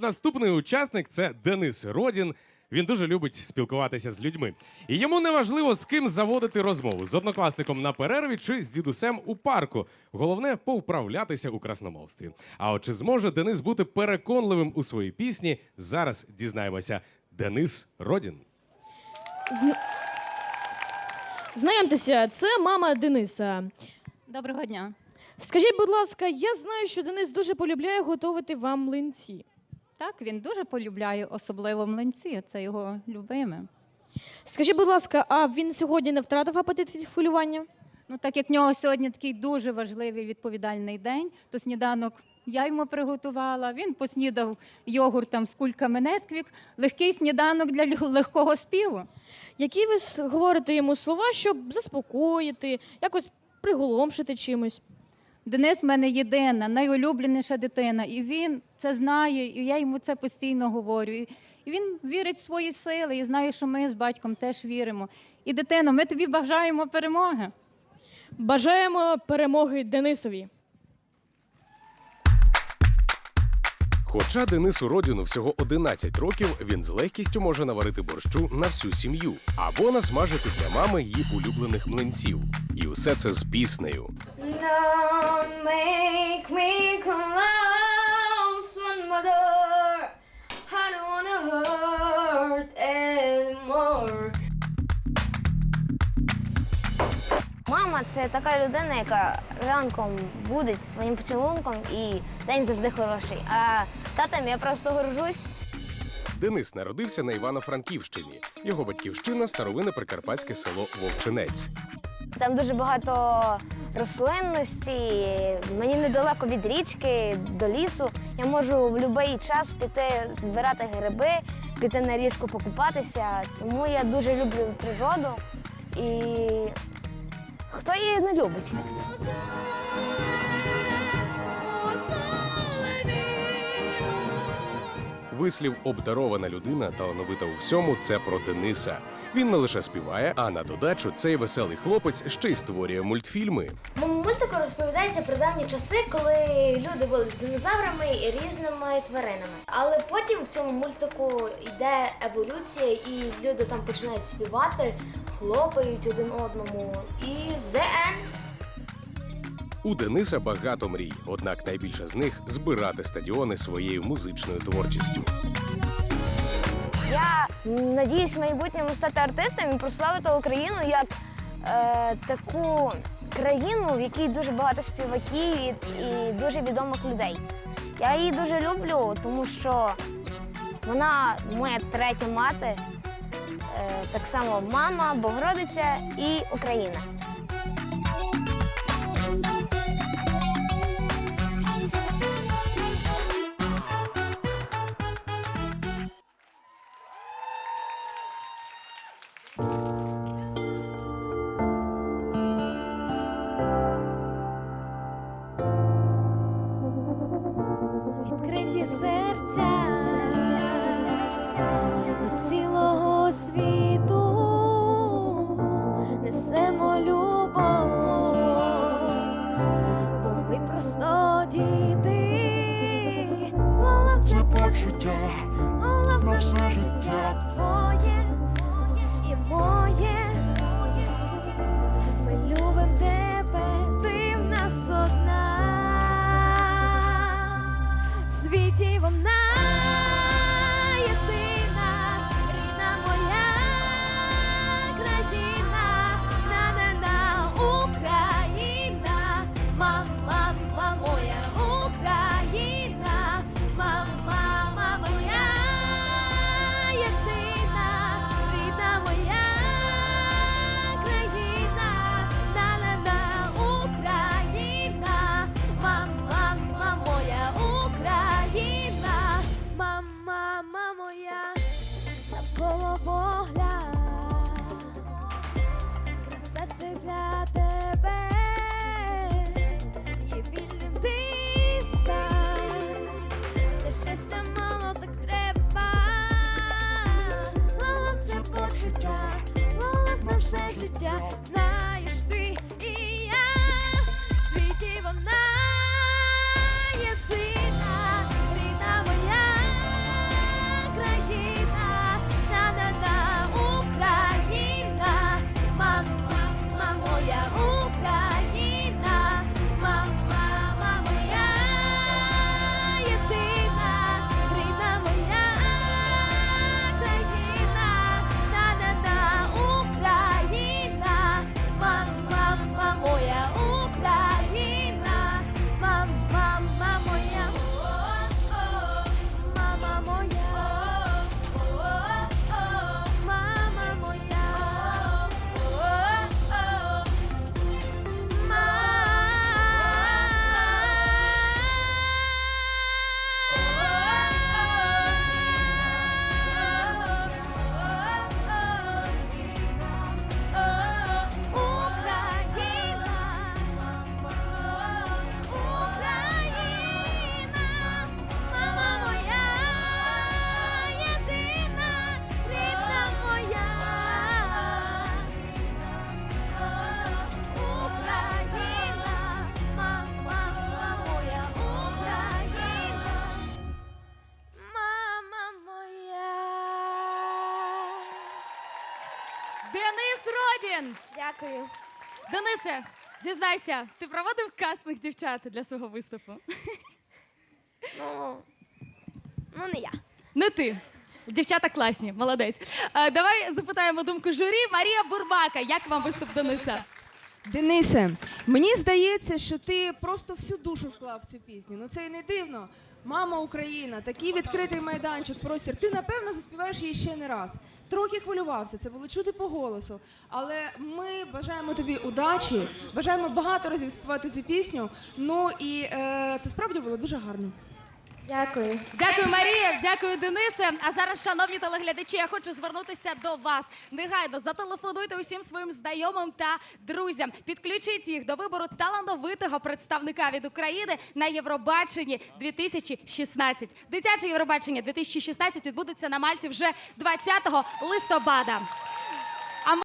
Наступний учасник це Денис Родін. Він дуже любить спілкуватися з людьми. І йому не важливо, з ким заводити розмову з однокласником на перерві чи з дідусем у парку. Головне повправлятися у красномовстві. А от чи зможе Денис бути переконливим у своїй пісні? Зараз дізнаємося. Денис Родін. Зна... Знайомтеся, це мама Дениса. Доброго дня. Скажіть, будь ласка, я знаю, що Денис дуже полюбляє готувати вам млинці. Так, він дуже полюбляє особливо млинці. Це його любиме. Скажіть, будь ласка, а він сьогодні не втратив апетит від хвилювання? Ну, так як в нього сьогодні такий дуже важливий відповідальний день, то сніданок я йому приготувала. Він поснідав йогуртом з кульками Несквік. Легкий сніданок для лю- легкого співу. Які ви с- говорите йому слова, щоб заспокоїти, якось приголомшити чимось? Денис в мене єдина, найулюбленіша дитина, і він це знає, і я йому це постійно говорю. І він вірить в свої сили і знає, що ми з батьком теж віримо. І дитино, ми тобі бажаємо перемоги. Бажаємо перемоги Денисові. Хоча Денису Родіну всього 11 років, він з легкістю може наварити борщу на всю сім'ю або насмажити для мами її улюблених млинців. І усе це з піснею. Don't make me close one mother. I don't wanna hurt anymore. Мама це така людина, яка ранком будить своїм поцілунком і день завжди хороший. А татом я просто горжусь. Денис народився на Івано-Франківщині. Його батьківщина старовинне прикарпатське село Вовчинець. Там дуже багато рослинності. Мені недалеко від річки до лісу. Я можу в будь-який час піти збирати гриби, піти на річку покупатися. Тому я дуже люблю природу. І хто її не любить? Вислів обдарована людина, талановита у всьому це про Дениса. Він не лише співає, а на додачу цей веселий хлопець ще й створює мультфільми. В мультику розповідається про давні часи, коли люди були з динозаврами і різними тваринами. Але потім в цьому мультику йде еволюція, і люди там починають співати, хлопають один одному. І the end. У Дениса багато мрій, однак найбільша з них збирати стадіони своєю музичною творчістю. Я надіюсь в майбутньому стати артистом і прославити Україну як е, таку країну, в якій дуже багато співаків і, і дуже відомих людей. Я її дуже люблю, тому що вона моя третя мати, е, так само мама, Богородиця і Україна. Просто діти, Головне Це почуття головне наше життя. Це почуття, на все життя, Денис Дякую. Денисе, зізнайся, ти проводив кастинг дівчат для свого виступу? Ну, ну не я. Не ти. Дівчата класні, молодець. Е, давай запитаємо думку журі. Марія Бурбака, як вам виступ Дениса? Денисе, мені здається, що ти просто всю душу вклав цю пісню. Ну це і не дивно. Мама Україна, такий відкритий майданчик, простір. Ти напевно заспіваєш її ще не раз. Трохи хвилювався, це було чути по голосу. Але ми бажаємо тобі удачі, бажаємо багато разів співати цю пісню. Ну і е, це справді було дуже гарно. Дякую. Дякую, Марія, дякую, Денисе. А зараз, шановні телеглядачі, я хочу звернутися до вас. Негайно зателефонуйте усім своїм знайомим та друзям. Підключіть їх до вибору талановитого представника від України на Євробаченні 2016. Дитяче Євробачення 2016 відбудеться на Мальті вже 20 листопада.